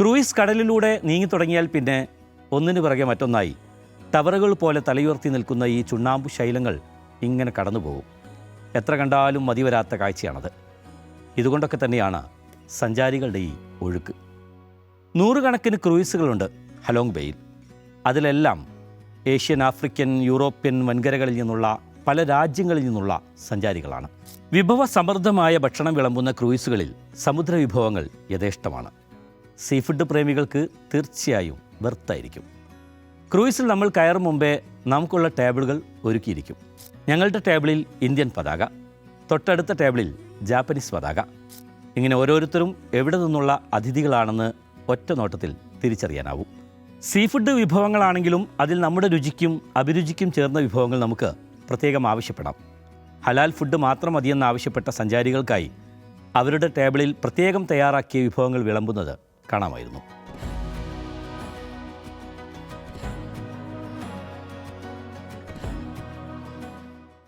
Cruise കടലിലൂടെ നീങ്ങി തുടങ്ങിയാൽ പിന്നെ ഒന്നിനു പിറകെ മറ്റൊന്നായി. ടവറുകൾ പോലെ തലയുയർത്തി നിൽക്കുന്ന ഈ ചുണ്ണാമ്പു ശൈലങ്ങൾ ഇങ്ങനെ കടന്നുപോകും. എത്ര കണ്ടാലും മതിവരാത്ത കാഴ്ചയാണത്. ഇതുകൊണ്ടൊക്കെ തന്നെയാണ് സഞ്ചാരികളുടെ ഈ ഒഴുക്ക്. നൂറുകണക്കിന് ക്രൂയിസുകളുണ്ട് ഹലോങ് ബേയിൽ. അതിലെല്ലാം ഏഷ്യൻ ആഫ്രിക്കൻ യൂറോപ്യൻ വൻകരകളിൽ നിന്നുള്ള പല രാജ്യങ്ങളിൽ നിന്നുള്ള സഞ്ചാരികളാണ്. വിഭവ സമൃദ്ധമായ ഭക്ഷണം വിളമ്പുന്ന ക്രൂയിസുകളിൽ സമുദ്ര വിഭവങ്ങൾ യഥേഷ്ടമാണ്. സീ ഫുഡ് പ്രേമികൾക്ക് തീർച്ചയായും വെർത്തായിരിക്കും ക്രൂയിസിൽ നമ്മൾ കയറും മുമ്പേ നമുക്കുള്ള ടേബിളുകൾ ഒരുക്കിയിരിക്കും. ഞങ്ങളുടെ ടേബിളിൽ ഇന്ത്യൻ പതാക തൊട്ടടുത്ത ടേബിളിൽ ജാപ്പനീസ് പതാക. ഇങ്ങനെ ഓരോരുത്തരും എവിടെ നിന്നുള്ള അതിഥികളാണെന്ന് ഒറ്റ നോട്ടത്തിൽ തിരിച്ചറിയാനാവും. സീ ഫുഡ് വിഭവങ്ങളാണെങ്കിലും അതിൽ നമ്മുടെ രുചിക്കും അഭിരുചിക്കും ചേർന്ന വിഭവങ്ങൾ നമുക്ക് പ്രത്യേകം ആവശ്യപ്പെടാം. ഹലാൽ ഫുഡ് മാത്രം മതിയെന്ന് ആവശ്യപ്പെട്ട സഞ്ചാരികൾക്കായി അവരുടെ ടേബിളിൽ പ്രത്യേകം തയ്യാറാക്കിയ വിഭവങ്ങൾ വിളമ്പുന്നത് കാണാമായിരുന്നു